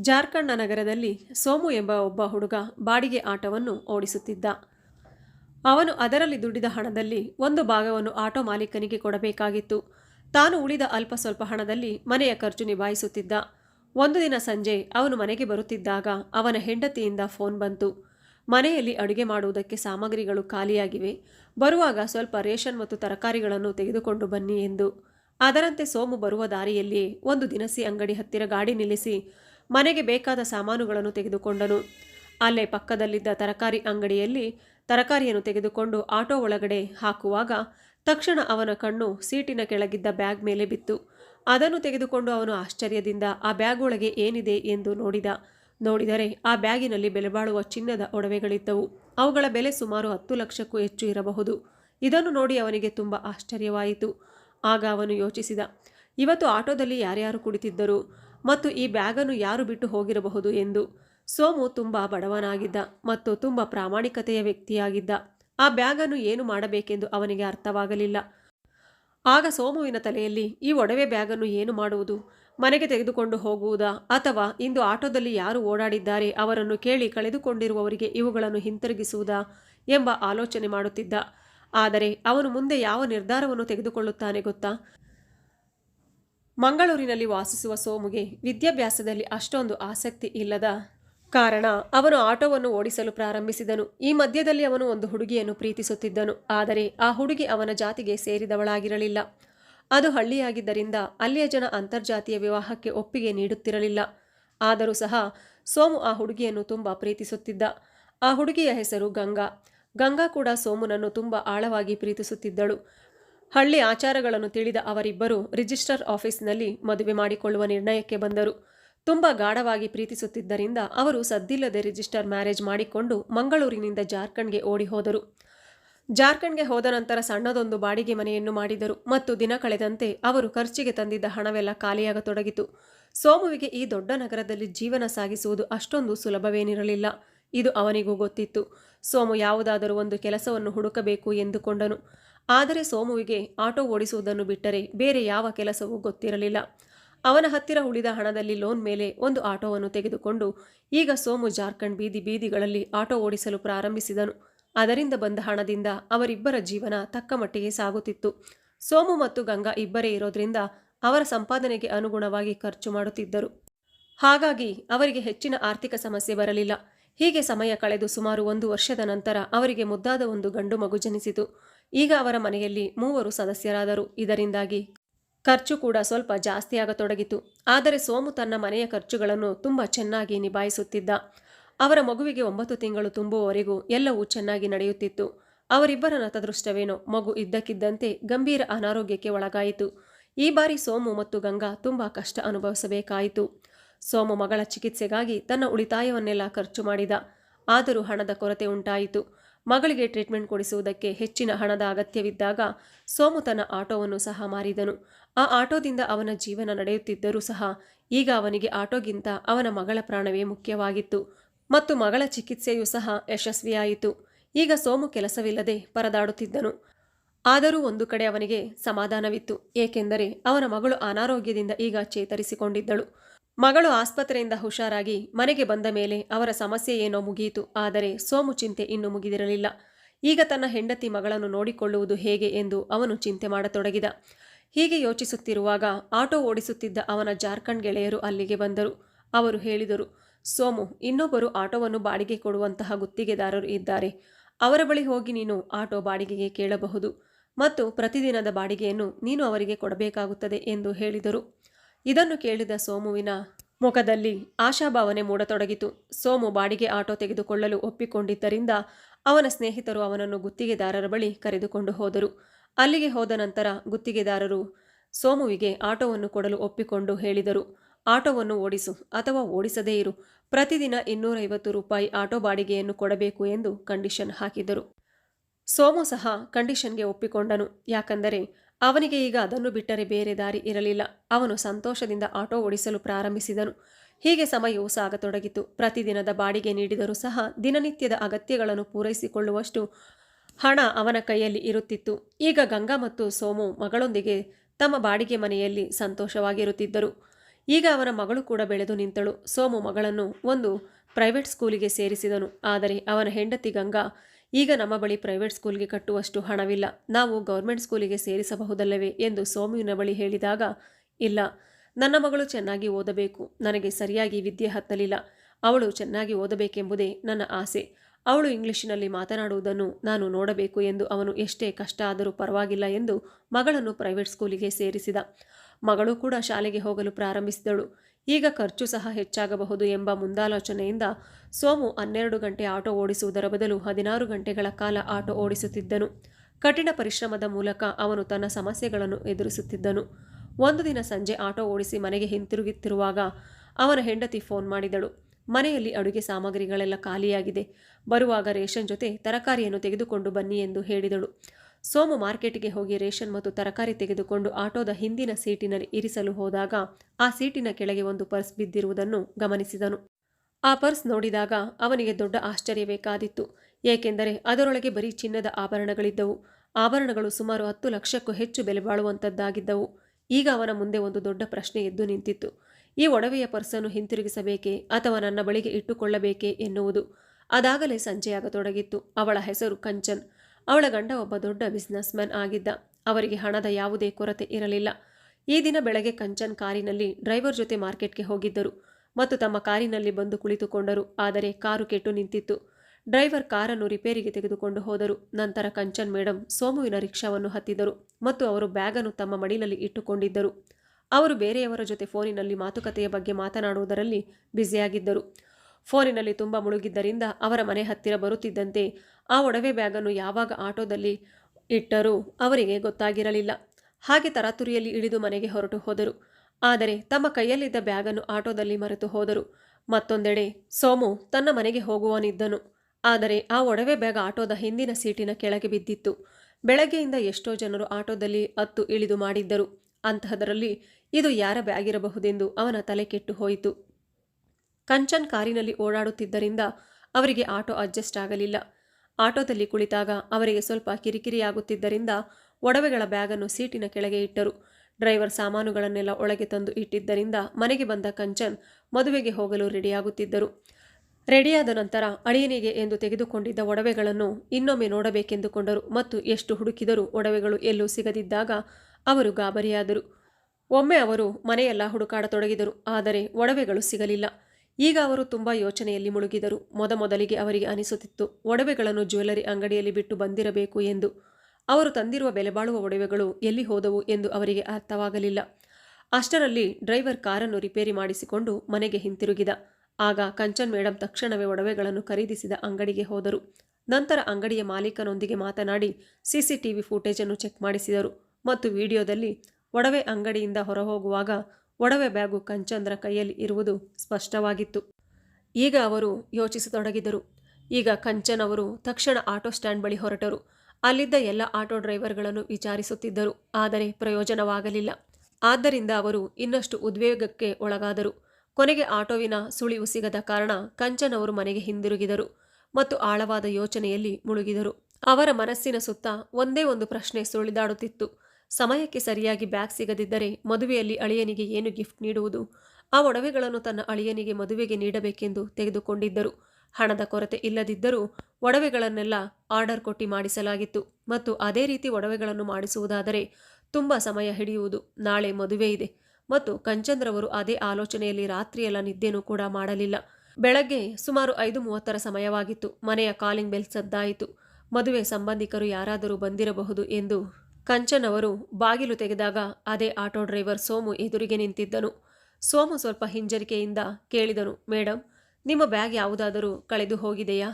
ಜಾರ್ಖಂಡ್ನ ನಗರದಲ್ಲಿ ಸೋಮು ಎಂಬ ಒಬ್ಬ ಹುಡುಗ ಬಾಡಿಗೆ ಆಟೋವನ್ನು ಓಡಿಸುತ್ತಿದ್ದ. ಅವನು ಅದರಲ್ಲಿ ದುಡಿದ ಹಣದಲ್ಲಿ ಒಂದು ಭಾಗವನ್ನು ಆಟೋ ಮಾಲೀಕನಿಗೆ ಕೊಡಬೇಕಾಗಿತ್ತು. ತಾನು ಉಳಿದ ಅಲ್ಪ ಸ್ವಲ್ಪ ಹಣದಲ್ಲಿ ಮನೆಯ ಖರ್ಚು ನಿಭಾಯಿಸುತ್ತಿದ್ದ. ಒಂದು ದಿನ ಸಂಜೆ ಅವನು ಮನೆಗೆ ಬರುತ್ತಿದ್ದಾಗ ಅವನ ಹೆಂಡತಿಯಿಂದ ಫೋನ್ ಬಂತು. ಮನೆಯಲ್ಲಿ ಅಡುಗೆ ಮಾಡುವುದಕ್ಕೆ ಸಾಮಗ್ರಿಗಳು ಖಾಲಿಯಾಗಿವೆ. ಬರುವಾಗ ಸ್ವಲ್ಪ ರೇಷನ್ ಮತ್ತು ತರಕಾರಿಗಳನ್ನು ತೆಗೆದುಕೊಂಡು ಬನ್ನಿ ಎಂದು. ಅದರಂತೆ ಸೋಮು ಬರುವ ದಾರಿಯಲ್ಲಿಯೇ ಒಂದು ದಿನಸಿ ಅಂಗಡಿ ಹತ್ತಿರ ಗಾಡಿ ನಿಲ್ಲಿಸಿ ಮನೆಗೆ ಬೇಕಾದ ಸಾಮಾನುಗಳನ್ನು ತೆಗೆದುಕೊಂಡನು. ಅಲ್ಲೇ ಪಕ್ಕದಲ್ಲಿದ್ದ ತರಕಾರಿ ಅಂಗಡಿಯಲ್ಲಿ ತರಕಾರಿಯನ್ನು ತೆಗೆದುಕೊಂಡು ಆಟೋ ಒಳಗಡೆ ಹಾಕುವಾಗ ತಕ್ಷಣ ಅವನ ಕಣ್ಣು ಸೀಟಿನ ಕೆಳಗಿದ್ದ ಬ್ಯಾಗ್ ಮೇಲೆ ಬಿತ್ತು. ಅದನ್ನು ತೆಗೆದುಕೊಂಡು ಅವನು ಆಶ್ಚರ್ಯದಿಂದ ಆ ಬ್ಯಾಗ್ ಒಳಗೆ ಏನಿದೆ ಎಂದು ನೋಡಿದ. ನೋಡಿದರೆ ಆ ಬ್ಯಾಗಿನಲ್ಲಿ ಬೆಲೆಬಾಳುವ ಚಿನ್ನದ ಒಡವೆಗಳಿದ್ದವು. ಅವುಗಳ ಬೆಲೆ ಸುಮಾರು ಹತ್ತು ಲಕ್ಷಕ್ಕೂ ಹೆಚ್ಚು ಇರಬಹುದು. ಇದನ್ನು ನೋಡಿ ಅವನಿಗೆ ತುಂಬ ಆಶ್ಚರ್ಯವಾಯಿತು. ಆಗ ಅವನು ಯೋಚಿಸಿದ, ಇವತ್ತು ಆಟೋದಲ್ಲಿ ಯಾರ್ಯಾರು ಕುಳಿತಿದ್ದರು? ಮತ್ತು ಈ ಬ್ಯಾಗನ್ನು ಯಾರು ಬಿಟ್ಟು ಹೋಗಿರಬಹುದು ಎಂದು. ಸೋಮು ತುಂಬ ಬಡವನಾಗಿದ್ದ ಮತ್ತು ತುಂಬ ಪ್ರಾಮಾಣಿಕತೆಯ ವ್ಯಕ್ತಿಯಾಗಿದ್ದ. ಆ ಬ್ಯಾಗನ್ನು ಏನು ಮಾಡಬೇಕೆಂದು ಅವನಿಗೆ ಅರ್ಥವಾಗಲಿಲ್ಲ. ಆಗ ಸೋಮುವಿನ ತಲೆಯಲ್ಲಿ, ಈ ಒಡವೆ ಬ್ಯಾಗನ್ನು ಏನು ಮಾಡುವುದು? ಮನೆಗೆ ತೆಗೆದುಕೊಂಡು ಹೋಗುವುದಾ? ಅಥವಾ ಇಂದು ಆಟೋದಲ್ಲಿ ಯಾರು ಓಡಾಡಿದ್ದಾರೆ? ಅವರನ್ನು ಕೇಳಿ ಕಳೆದುಕೊಂಡಿರುವವರಿಗೆ ಇವುಗಳನ್ನು ಹಿಂತಿರುಗಿಸುವುದಾ? ಎಂಬ ಆಲೋಚನೆ ಮಾಡುತ್ತಿದ್ದ. ಆದರೆ ಅವನು ಮುಂದೆ ಯಾವ ನಿರ್ಧಾರವನ್ನು ತೆಗೆದುಕೊಳ್ಳುತ್ತಾನೆ ಗೊತ್ತಾ? ಮಂಗಳೂರಿನಲ್ಲಿ ವಾಸಿಸುವ ಸೋಮುಗೆ ವಿದ್ಯಾಭ್ಯಾಸದಲ್ಲಿ ಅಷ್ಟೊಂದು ಆಸಕ್ತಿ ಇಲ್ಲದ ಕಾರಣ ಅವನು ಆಟೋವನ್ನು ಓಡಿಸಲು ಪ್ರಾರಂಭಿಸಿದನು. ಈ ಮಧ್ಯದಲ್ಲಿ ಅವನು ಒಂದು ಹುಡುಗಿಯನ್ನು ಪ್ರೀತಿಸುತ್ತಿದ್ದನು. ಆದರೆ ಆ ಹುಡುಗಿ ಅವನ ಜಾತಿಗೆ ಸೇರಿದವಳಾಗಿರಲಿಲ್ಲ. ಅದು ಹಳ್ಳಿಯಾಗಿದ್ದರಿಂದ ಅಲ್ಲಿಯ ಜನ ಅಂತರ್ಜಾತೀಯ ವಿವಾಹಕ್ಕೆ ಒಪ್ಪಿಗೆ ನೀಡುತ್ತಿರಲಿಲ್ಲ. ಆದರೂ ಸಹ ಸೋಮು ಆ ಹುಡುಗಿಯನ್ನು ತುಂಬ ಪ್ರೀತಿಸುತ್ತಿದ್ದ. ಆ ಹುಡುಗಿಯ ಹೆಸರು ಗಂಗಾ. ಗಂಗಾ ಕೂಡ ಸೋಮುನನ್ನು ತುಂಬ ಆಳವಾಗಿ ಪ್ರೀತಿಸುತ್ತಿದ್ದಳು. ಹಳ್ಳಿ ಆಚಾರಗಳನ್ನು ತಿಳಿದ ಅವರಿಬ್ಬರು ರಿಜಿಸ್ಟರ್ ಆಫೀಸ್ನಲ್ಲಿ ಮದುವೆ ಮಾಡಿಕೊಳ್ಳುವ ನಿರ್ಣಯಕ್ಕೆ ಬಂದರು. ತುಂಬ ಗಾಢವಾಗಿ ಪ್ರೀತಿಸುತ್ತಿದ್ದರಿಂದ ಅವರು ಸದ್ದಿಲ್ಲದೆ ರಿಜಿಸ್ಟರ್ ಮ್ಯಾರೇಜ್ ಮಾಡಿಕೊಂಡು ಮಂಗಳೂರಿನಿಂದ ಜಾರ್ಖಂಡ್ಗೆ ಓಡಿ ಹೋದರು ಜಾರ್ಖಂಡ್ಗೆ ಹೋದ ನಂತರ ಸಣ್ಣದೊಂದು ಬಾಡಿಗೆ ಮನೆಯನ್ನು ಮಾಡಿದರು ಮತ್ತು ದಿನ ಕಳೆದಂತೆ ಅವರು ಖರ್ಚಿಗೆ ತಂದಿದ್ದ ಹಣವೆಲ್ಲ ಖಾಲಿಯಾಗತೊಡಗಿತು. ಸೋಮುವಿಗೆ ಈ ದೊಡ್ಡ ನಗರದಲ್ಲಿ ಜೀವನ ಸಾಗಿಸುವುದು ಅಷ್ಟೊಂದು ಸುಲಭವೇನಿರಲಿಲ್ಲ. ಇದು ಅವನಿಗೂ ಗೊತ್ತಿತ್ತು. ಸೋಮು ಯಾವುದಾದರೂ ಒಂದು ಕೆಲಸವನ್ನು ಹುಡುಕಬೇಕು ಎಂದುಕೊಂಡನು. ಆದರೆ ಸೋಮುವಿಗೆ ಆಟೋ ಓಡಿಸುವುದನ್ನು ಬಿಟ್ಟರೆ ಬೇರೆ ಯಾವ ಕೆಲಸವೂ ಗೊತ್ತಿರಲಿಲ್ಲ. ಅವನ ಹತ್ತಿರ ಉಳಿದ ಹಣದಲ್ಲಿ ಲೋನ್ ಮೇಲೆ ಒಂದು ಆಟೋವನ್ನು ತೆಗೆದುಕೊಂಡು ಈಗ ಸೋಮು ಜಾರ್ಖಂಡ್ ಬೀದಿ ಬೀದಿಗಳಲ್ಲಿ ಆಟೋ ಓಡಿಸಲು ಪ್ರಾರಂಭಿಸಿದನು. ಅದರಿಂದ ಬಂದ ಹಣದಿಂದ ಅವರಿಬ್ಬರ ಜೀವನ ತಕ್ಕ ಮಟ್ಟಿಗೆ ಸಾಗುತ್ತಿತ್ತು. ಸೋಮು ಮತ್ತು ಗಂಗಾ ಇಬ್ಬರೇ ಇರೋದ್ರಿಂದ ಅವರ ಸಂಪಾದನೆಗೆ ಅನುಗುಣವಾಗಿ ಖರ್ಚು ಮಾಡುತ್ತಿದ್ದರು. ಹಾಗಾಗಿ ಅವರಿಗೆ ಹೆಚ್ಚಿನ ಆರ್ಥಿಕ ಸಮಸ್ಯೆ ಬರಲಿಲ್ಲ. ಹೀಗೆ ಸಮಯ ಕಳೆದು ಸುಮಾರು ಒಂದು ವರ್ಷದ ನಂತರ ಅವರಿಗೆ ಮುದ್ದಾದ ಒಂದು ಗಂಡು ಮಗು ಜನಿಸಿತು. ಈಗ ಅವರ ಮನೆಯಲ್ಲಿ ಮೂವರು ಸದಸ್ಯರಾದರು. ಇದರಿಂದಾಗಿ ಖರ್ಚು ಕೂಡ ಸ್ವಲ್ಪ ಜಾಸ್ತಿಯಾಗತೊಡಗಿತು ಆದರೆ ಸೋಮು ತನ್ನ ಮನೆಯ ಖರ್ಚುಗಳನ್ನು ತುಂಬ ಚೆನ್ನಾಗಿ ನಿಭಾಯಿಸುತ್ತಿದ್ದ. ಅವರ ಮಗುವಿಗೆ ಒಂಬತ್ತು ತಿಂಗಳು ತುಂಬುವವರೆಗೂ ಎಲ್ಲವೂ ಚೆನ್ನಾಗಿ ನಡೆಯುತ್ತಿತ್ತು. ಅವರಿಬ್ಬರ ನತದೃಷ್ಟವೇನೋ ಮಗು ಇದ್ದಕ್ಕಿದ್ದಂತೆ ಗಂಭೀರ ಅನಾರೋಗ್ಯಕ್ಕೆ ಒಳಗಾಯಿತು. ಈ ಬಾರಿ ಸೋಮು ಮತ್ತು ಗಂಗಾ ತುಂಬ ಕಷ್ಟ ಅನುಭವಿಸಬೇಕಾಯಿತು. ಸೋಮು ಮಗಳ ಚಿಕಿತ್ಸೆಗಾಗಿ ತನ್ನ ಉಳಿತಾಯವನ್ನೆಲ್ಲ ಖರ್ಚು ಮಾಡಿದ. ಆದರೂ ಹಣದ ಕೊರತೆ ಉಂಟಾಯಿತು. ಮಗಳಿಗೆ ಟ್ರೀಟ್ಮೆಂಟ್ ಕೊಡಿಸುವುದಕ್ಕೆ ಹೆಚ್ಚಿನ ಹಣದ ಅಗತ್ಯವಿದ್ದಾಗ ಸೋಮು ತನ್ನ ಆಟೋವನ್ನು ಸಹ ಮಾರಿದನು. ಆ ಆಟೋದಿಂದ ಅವನ ಜೀವನ ನಡೆಯುತ್ತಿದ್ದರೂ ಸಹ ಈಗ ಅವನಿಗೆ ಆಟೋಗಿಂತ ಅವನ ಮಗಳ ಪ್ರಾಣವೇ ಮುಖ್ಯವಾಗಿತ್ತು ಮತ್ತು ಮಗಳ ಚಿಕಿತ್ಸೆಯೂ ಸಹ ಯಶಸ್ವಿಯಾಯಿತು. ಈಗ ಸೋಮು ಕೆಲಸವಿಲ್ಲದೆ ಪರದಾಡುತ್ತಿದ್ದನು. ಆದರೂ ಒಂದು ಕಡೆ ಅವನಿಗೆ ಸಮಾಧಾನವಿತ್ತು. ಏಕೆಂದರೆ ಅವನ ಮಗಳು ಅನಾರೋಗ್ಯದಿಂದ ಈಗ ಚೇತರಿಸಿಕೊಂಡಿದ್ದಳು. ಮಗಳು ಆಸ್ಪತ್ರೆಯಿಂದ ಹುಷಾರಾಗಿ ಮನೆಗೆ ಬಂದ ಮೇಲೆ ಅವರ ಸಮಸ್ಯೆ ಏನೋ ಮುಗಿಯಿತು ಆದರೆ ಸೋಮು ಚಿಂತೆ ಇನ್ನೂ ಮುಗಿದಿರಲಿಲ್ಲ. ಈಗ ತನ್ನ ಹೆಂಡತಿ ಮಗಳನ್ನು ನೋಡಿಕೊಳ್ಳುವುದು ಹೇಗೆ ಎಂದು ಅವನು ಚಿಂತೆ ಮಾಡತೊಡಗಿದ. ಹೀಗೆ ಯೋಚಿಸುತ್ತಿರುವಾಗ ಆಟೋ ಓಡಿಸುತ್ತಿದ್ದ ಅವನ ಜಾರ್ಖಂಡ್ ಗೆಳೆಯರು ಅಲ್ಲಿಗೆ ಬಂದರು. ಅವರು ಹೇಳಿದರು, ಸೋಮು, ಇನ್ನೊಬ್ಬರು ಆಟೋವನ್ನು ಬಾಡಿಗೆ ಕೊಡುವಂತಹ ಗುತ್ತಿಗೆದಾರರು ಇದ್ದಾರೆ. ಅವರ ಬಳಿ ಹೋಗಿ ನೀನು ಆಟೋ ಬಾಡಿಗೆಗೆ ಕೇಳಬಹುದು ಮತ್ತು ಪ್ರತಿದಿನದ ಬಾಡಿಗೆಯನ್ನು ನೀನು ಅವರಿಗೆ ಕೊಡಬೇಕಾಗುತ್ತದೆ ಎಂದು ಹೇಳಿದರು. ಇದನ್ನು ಕೇಳಿದ ಸೋಮುವಿನ ಮುಖದಲ್ಲಿ ಆಶಾಭಾವನೆ ಮೂಡತೊಡಗಿತು. ಸೋಮು ಬಾಡಿಗೆ ಆಟೋ ತೆಗೆದುಕೊಳ್ಳಲು ಒಪ್ಪಿಕೊಂಡಿದ್ದರಿಂದ ಅವನ ಸ್ನೇಹಿತರು ಅವನನ್ನು ಗುತ್ತಿಗೆದಾರರ ಬಳಿ ಕರೆದುಕೊಂಡು ಹೋದರು. ಅಲ್ಲಿಗೆ ಹೋದ ನಂತರ ಗುತ್ತಿಗೆದಾರರು ಸೋಮುವಿಗೆ ಆಟೋವನ್ನು ಕೊಡಲು ಒಪ್ಪಿಕೊಂಡು ಹೇಳಿದರು. ಆಟೋವನ್ನು ಓಡಿಸು ಅಥವಾ ಓಡಿಸದೇ ಇರು. ಪ್ರತಿದಿನ ಇನ್ನೂರೈವತ್ತು ರೂಪಾಯಿ ಆಟೋ ಬಾಡಿಗೆಯನ್ನು ಕೊಡಬೇಕು ಎಂದು ಕಂಡೀಷನ್ ಹಾಕಿದರು. ಸೋಮು ಸಹ ಕಂಡೀಷನ್ಗೆ ಒಪ್ಪಿಕೊಂಡನು. ಯಾಕಂದರೆ ಅವನಿಗೆ ಈಗ ಅದನ್ನು ಬಿಟ್ಟರೆ ಬೇರೆ ದಾರಿ ಇರಲಿಲ್ಲ. ಅವನು ಸಂತೋಷದಿಂದ ಆಟೋ ಓಡಿಸಲು ಪ್ರಾರಂಭಿಸಿದನು. ಹೀಗೆ ಸಮಯವು ಸಾಗತೊಡಗಿತು. ಪ್ರತಿದಿನದ ಬಾಡಿಗೆ ನೀಡಿದರೂ ಸಹ ದಿನನಿತ್ಯದ ಅಗತ್ಯಗಳನ್ನು ಪೂರೈಸಿಕೊಳ್ಳುವಷ್ಟು ಹಣ ಅವನ ಕೈಯಲ್ಲಿ ಇರುತ್ತಿತ್ತು. ಈಗ ಗಂಗಾ ಮತ್ತು ಸೋಮು ಮಗಳೊಂದಿಗೆ ತಮ್ಮ ಬಾಡಿಗೆ ಮನೆಯಲ್ಲಿ ಸಂತೋಷವಾಗಿರುತ್ತಿದ್ದರು. ಈಗ ಅವನ ಮಗಳು ಕೂಡ ಬೆಳೆದು ನಿಂತಳು. ಸೋಮು ಮಗಳನ್ನು ಒಂದು ಪ್ರೈವೇಟ್ ಸ್ಕೂಲಿಗೆ ಸೇರಿಸಿದನು. ಆದರೆ ಅವನ ಹೆಂಡತಿ ಗಂಗಾ ಈಗ ನಮ್ಮ ಬಳಿ ಪ್ರೈವೇಟ್ ಸ್ಕೂಲ್ಗೆ ಕಟ್ಟುವಷ್ಟು ಹಣವಿಲ್ಲ. ನಾವು ಗೌರ್ಮೆಂಟ್ ಸ್ಕೂಲಿಗೆ ಸೇರಿಸಬಹುದಲ್ಲವೇ ಎಂದು ಸೋಮುವಿನ ಬಳಿ ಹೇಳಿದಾಗ, ಇಲ್ಲ, ನನ್ನ ಮಗಳು ಚೆನ್ನಾಗಿ ಓದಬೇಕು. ನನಗೆ ಸರಿಯಾಗಿ ವಿದ್ಯೆ ಹತ್ತಲಿಲ್ಲ. ಅವಳು ಚೆನ್ನಾಗಿ ಓದಬೇಕೆಂಬುದೇ ನನ್ನ ಆಸೆ. ಅವಳು ಇಂಗ್ಲಿಷಿನಲ್ಲಿ ಮಾತನಾಡುವುದನ್ನು ನಾನು ನೋಡಬೇಕು ಎಂದು ಅವನು ಎಷ್ಟೇ ಕಷ್ಟ ಆದರೂ ಪರವಾಗಿಲ್ಲ ಎಂದು ಮಗಳನ್ನು ಪ್ರೈವೇಟ್ ಸ್ಕೂಲಿಗೆ ಸೇರಿಸಿದ. ಮಗಳು ಕೂಡ ಶಾಲೆಗೆ ಹೋಗಲು ಪ್ರಾರಂಭಿಸಿದಳು. ಈಗ ಖರ್ಚು ಸಹ ಹೆಚ್ಚಾಗಬಹುದು ಎಂಬ ಮುಂದಾಲೋಚನೆಯಿಂದ ಸೋಮು ಹನ್ನೆರಡು ಗಂಟೆ ಆಟೋ ಓಡಿಸುವುದರ ಬದಲು ಹದಿನಾರು ಗಂಟೆಗಳ ಕಾಲ ಆಟೋ ಓಡಿಸುತ್ತಿದ್ದನು. ಕಠಿಣ ಪರಿಶ್ರಮದ ಮೂಲಕ ಅವನು ತನ್ನ ಸಮಸ್ಯೆಗಳನ್ನು ಎದುರಿಸುತ್ತಿದ್ದನು. ಒಂದು ದಿನ ಸಂಜೆ ಆಟೋ ಓಡಿಸಿ ಮನೆಗೆ ಹಿಂತಿರುಗುತ್ತಿರುವಾಗ ಅವನ ಹೆಂಡತಿ ಫೋನ್ ಮಾಡಿದಳು. ಮನೆಯಲ್ಲಿ ಅಡುಗೆ ಸಾಮಗ್ರಿಗಳೆಲ್ಲ ಖಾಲಿಯಾಗಿದೆ. ಬರುವಾಗ ರೇಷನ್ ಜೊತೆ ತರಕಾರಿಯನ್ನು ತೆಗೆದುಕೊಂಡು ಬನ್ನಿ ಎಂದು ಹೇಳಿದಳು. ಸೋಮು ಮಾರ್ಕೆಟ್ಗೆ ಹೋಗಿ ರೇಷನ್ ಮತ್ತು ತರಕಾರಿ ತೆಗೆದುಕೊಂಡು ಆಟೋದ ಹಿಂದಿನ ಸೀಟಿನಲ್ಲಿ ಇರಿಸಲು ಹೋದಾಗ ಆ ಸೀಟಿನ ಕೆಳಗೆ ಒಂದು ಪರ್ಸ್ ಬಿದ್ದಿರುವುದನ್ನು ಗಮನಿಸಿದನು. ಆ ಪರ್ಸ್ ನೋಡಿದಾಗ ಅವನಿಗೆ ದೊಡ್ಡ ಆಶ್ಚರ್ಯಬೇಕಾದಿತ್ತು ಏಕೆಂದರೆ ಅದರೊಳಗೆ ಬರೀ ಚಿನ್ನದ ಆಭರಣಗಳಿದ್ದವು. ಆಭರಣಗಳು ಸುಮಾರು ಹತ್ತು ಲಕ್ಷಕ್ಕೂ ಹೆಚ್ಚು ಬೆಲೆ ಬಾಳುವಂಥದ್ದಾಗಿದ್ದವು ಈಗ ಅವನ ಮುಂದೆ ಒಂದು ದೊಡ್ಡ ಪ್ರಶ್ನೆ ಎದ್ದು ನಿಂತಿತ್ತು. ಈ ಒಡವೆಯ ಪರ್ಸನ್ನು ಹಿಂತಿರುಗಿಸಬೇಕೇ ಅಥವಾ ನನ್ನ ಬಳಿಗೆ ಇಟ್ಟುಕೊಳ್ಳಬೇಕೇ ಎನ್ನುವುದು. ಅದಾಗಲೇ ಸಂಜೆಯಾಗತೊಡಗಿತ್ತು. ಅವಳ ಹೆಸರು ಕಂಚನ್. ಅವಳ ಗಂಡ ಒಬ್ಬ ದೊಡ್ಡ ಬಿಸ್ನೆಸ್ ಮ್ಯಾನ್ ಆಗಿದ್ದ. ಅವರಿಗೆ ಹಣದ ಯಾವುದೇ ಕೊರತೆ ಇರಲಿಲ್ಲ. ಈ ದಿನ ಬೆಳಗ್ಗೆ ಕಂಚನ್ ಕಾರಿನಲ್ಲಿ ಡ್ರೈವರ್ ಜೊತೆ ಮಾರ್ಕೆಟ್ಗೆ ಹೋಗಿದ್ದರು. ಮತ್ತು ತಮ್ಮ ಕಾರಿನಲ್ಲಿ ಬಂದು ಕುಳಿತುಕೊಂಡರು. ಆದರೆ ಕಾರು ಕೆಟ್ಟು ನಿಂತಿತ್ತು. ಡ್ರೈವರ್ ಕಾರನ್ನು ರಿಪೇರಿಗೆ ತೆಗೆದುಕೊಂಡು ಹೋದರು. ನಂತರ ಕಂಚನ್ ಮೇಡಮ್ ಸೋಮುವಿನ ರಿಕ್ಷಾವನ್ನು ಹತ್ತಿದರು ಮತ್ತು ಅವರು ಬ್ಯಾಗನ್ನು ತಮ್ಮ ಮಡಿಲಲ್ಲಿ ಇಟ್ಟುಕೊಂಡಿದ್ದರು. ಅವರು ಬೇರೆಯವರ ಜೊತೆ ಫೋನಿನಲ್ಲಿ ಮಾತುಕತೆಯ ಬಗ್ಗೆ ಮಾತನಾಡುವುದರಲ್ಲಿ ಬ್ಯುಸಿಯಾಗಿದ್ದರು. ಫೋನಿನಲ್ಲಿ ತುಂಬ ಮುಳುಗಿದ್ದರಿಂದ ಅವರ ಮನೆ ಹತ್ತಿರ ಬರುತ್ತಿದ್ದಂತೆ ಆ ಒಡವೆ ಬ್ಯಾಗನ್ನು ಯಾವಾಗ ಆಟೋದಲ್ಲಿ ಇಟ್ಟರೂ ಅವರಿಗೆ ಗೊತ್ತಾಗಿರಲಿಲ್ಲ. ಹಾಗೆ ತರಾತುರಿಯಲ್ಲಿ ಇಳಿದು ಮನೆಗೆ ಹೊರಟು ಹೋದರು. ಆದರೆ ತಮ್ಮ ಕೈಯಲ್ಲಿದ್ದ ಬ್ಯಾಗನ್ನು ಆಟೋದಲ್ಲಿ ಮರೆತು ಹೋದರು. ಮತ್ತೊಂದೆಡೆ, ಸೋಮು, ತನ್ನ ಮನೆಗೆ ಹೋಗುವನಿದ್ದನು. ಆದರೆ ಆ ಒಡವೆ ಬ್ಯಾಗ್ ಆಟೋದ ಹಿಂದಿನ ಸೀಟಿನ ಕೆಳಗೆ ಬಿದ್ದಿತ್ತು. ಬೆಳಗ್ಗೆಯಿಂದ ಎಷ್ಟೋ ಜನರು ಆಟೋದಲ್ಲಿ ಅತ್ತು ಇಳಿದು ಮಾಡಿದ್ದರು. ಅಂತಹದರಲ್ಲಿ ಇದು ಯಾರ ಬ್ಯಾಗ್ ಇರಬಹುದೆಂದು ಅವನ ತಲೆ ಕೆಟ್ಟು ಹೋಯಿತು. ಕಂಚನ್ ಕಾರಿನಲ್ಲಿ ಓಡಾಡುತ್ತಿದ್ದರಿಂದ ಅವರಿಗೆ ಆಟೋ ಅಡ್ಜಸ್ಟ್ ಆಗಲಿಲ್ಲ. ಆಟೋದಲ್ಲಿ ಕುಳಿತಾಗ ಅವರಿಗೆ ಸ್ವಲ್ಪ ಕಿರಿಕಿರಿಯಾಗುತ್ತಿದ್ದರಿಂದ ಒಡವೆಗಳ ಬ್ಯಾಗನ್ನು ಸೀಟಿನ ಕೆಳಗೆ ಇಟ್ಟರು. ಡ್ರೈವರ್ ಸಾಮಾನುಗಳನ್ನೆಲ್ಲ ಒಳಗೆ ತಂದು ಇಟ್ಟಿದ್ದರಿಂದ ಮನೆಗೆ ಬಂದ ಕಂಚನ್ ಮದುವೆಗೆ ಹೋಗಲು ರೆಡಿಯಾಗುತ್ತಿದ್ದರು. ರೆಡಿಯಾದ ನಂತರ ಅಳಿಯನಿಗೆ ಎಂದು ತೆಗೆದುಕೊಂಡಿದ್ದ ಒಡವೆಗಳನ್ನು ಇನ್ನೊಮ್ಮೆ ನೋಡಬೇಕೆಂದುಕೊಂಡರು ಮತ್ತು ಎಷ್ಟು ಹುಡುಕಿದರೂ ಒಡವೆಗಳು ಎಲ್ಲೂ ಸಿಗದಿದ್ದಾಗ ಅವರು ಗಾಬರಿಯಾದರು. ಒಮ್ಮೆ ಅವರು ಮನೆಯೆಲ್ಲ ಹುಡುಕಾಡತೊಡಗಿದರು, ಆದರೆ ಒಡವೆಗಳು ಸಿಗಲಿಲ್ಲ. ಈಗ ಅವರು ತುಂಬ ಯೋಚನೆಯಲ್ಲಿ ಮುಳುಗಿದರು. ಮೊದಮೊದಲಿಗೆ ಅವರಿಗೆ ಅನಿಸುತ್ತಿತ್ತು, ಒಡವೆಗಳನ್ನು ಜ್ಯುವೆಲರಿ ಅಂಗಡಿಯಲ್ಲಿ ಬಿಟ್ಟು ಬಂದಿರಬೇಕು ಎಂದು. ಅವರು ತಂದಿರುವ ಬೆಲೆಬಾಳುವ ಒಡವೆಗಳು ಎಲ್ಲಿ ಹೋದವು ಎಂದು ಅವರಿಗೆ ಅರ್ಥವಾಗಲಿಲ್ಲ. ಅಷ್ಟರಲ್ಲಿ ಡ್ರೈವರ್ ಕಾರನ್ನು ರಿಪೇರಿ ಮಾಡಿಸಿಕೊಂಡು ಮನೆಗೆ ಹಿಂತಿರುಗಿದ. ಆಗ ಕಂಚನ್ ಮೇಡಂ ತಕ್ಷಣವೇ ಒಡವೆಗಳನ್ನು ಖರೀದಿಸಿದ ಅಂಗಡಿಗೆ ಹೋದರು. ನಂತರ ಅಂಗಡಿಯ ಮಾಲೀಕನೊಂದಿಗೆ ಮಾತನಾಡಿ ಸಿಸಿಟಿವಿ ಫುಟೇಜನ್ನು ಚೆಕ್ ಮಾಡಿಸಿದರು ಮತ್ತು ವಿಡಿಯೋದಲ್ಲಿ ಒಡವೆ ಅಂಗಡಿಯಿಂದ ಹೊರಹೋಗುವಾಗ ಒಡವೆ ಬ್ಯಾಗು ಕಂಚಂದ್ರ ಕೈಯಲ್ಲಿ ಇರುವುದು ಸ್ಪಷ್ಟವಾಗಿತ್ತು. ಈಗ ಅವರು ಯೋಚಿಸತೊಡಗಿದರು. ಈಗ ಕಂಚನ್ ಅವರು ತಕ್ಷಣ ಆಟೋ ಸ್ಟ್ಯಾಂಡ್ ಬಳಿ ಹೊರಟರು. ಅಲ್ಲಿದ್ದ ಎಲ್ಲ ಆಟೋ ಡ್ರೈವರ್ಗಳನ್ನು ವಿಚಾರಿಸುತ್ತಿದ್ದರು. ಆದರೆ ಪ್ರಯೋಜನವಾಗಲಿಲ್ಲ. ಆದ್ದರಿಂದ ಅವರು ಇನ್ನಷ್ಟು ಉದ್ವೇಗಕ್ಕೆ ಒಳಗಾದರು. ಕೊನೆಗೆ ಆಟೋವಿನ ಸುಳಿವು ಸಿಗದ ಕಾರಣ ಕಂಚನ್ ಅವರು ಮನೆಗೆ ಹಿಂದಿರುಗಿದರು ಮತ್ತು ಆಳವಾದ ಯೋಚನೆಯಲ್ಲಿ ಮುಳುಗಿದರು. ಅವರ ಮನಸ್ಸಿನ ಸುತ್ತ ಒಂದೇ ಒಂದು ಪ್ರಶ್ನೆ ಸುಳಿದಾಡುತ್ತಿತ್ತು. ಸಮಯಕ್ಕೆ ಸರಿಯಾಗಿ ಬ್ಯಾಗ್ ಸಿಗದಿದ್ದರೆ ಮದುವೆಯಲ್ಲಿ ಅಳಿಯನಿಗೆ ಏನು ಗಿಫ್ಟ್ ನೀಡುವುದು? ಆ ಒಡವೆಗಳನ್ನು ತನ್ನ ಅಳಿಯನಿಗೆ ಮದುವೆಗೆ ನೀಡಬೇಕೆಂದು ತೆಗೆದುಕೊಂಡಿದ್ದರು. ಹಣದ ಕೊರತೆ ಇಲ್ಲದಿದ್ದರೂ ಒಡವೆಗಳನ್ನೆಲ್ಲ ಆರ್ಡರ್ ಕೊಟ್ಟು ಮಾಡಿಸಲಾಗಿತ್ತು ಮತ್ತು ಅದೇ ರೀತಿ ಒಡವೆಗಳನ್ನು ಮಾಡಿಸುವುದಾದರೆ ತುಂಬ ಸಮಯ ಹಿಡಿಯುವುದು ನಾಳೆ ಮದುವೆ ಇದೆ ಮತ್ತು ಕಂಚಂದ್ರವರು ಅದೇ ಆಲೋಚನೆಯಲ್ಲಿ ರಾತ್ರಿಯೆಲ್ಲ ನಿದ್ದೆನೂ ಕೂಡ ಮಾಡಲಿಲ್ಲ. ಬೆಳಗ್ಗೆ ಸುಮಾರು ಐದು ಮೂವತ್ತರ ಸಮಯವಾಗಿತ್ತು. ಮನೆಯ ಕಾಲಿಂಗ್ ಬೆಲ್ ಸದ್ದಾಯಿತು. ಮದುವೆ ಸಂಬಂಧಿಕರು ಯಾರಾದರೂ ಬಂದಿರಬಹುದು ಎಂದು ಕಂಚನ್ ಅವರು ಬಾಗಿಲು ತೆಗೆದಾಗ ಅದೇ ಆಟೋ ಡ್ರೈವರ್ ಸೋಮು ಎದುರಿಗೆ ನಿಂತಿದ್ದನು. ಸೋಮು ಸ್ವಲ್ಪ ಹಿಂಜರಿಕೆಯಿಂದ ಕೇಳಿದನು ಮೇಡಮ್ ನಿಮ್ಮ ಬ್ಯಾಗ್ ಯಾವುದಾದರೂ ಕಳೆದು ಹೋಗಿದೆಯಾ?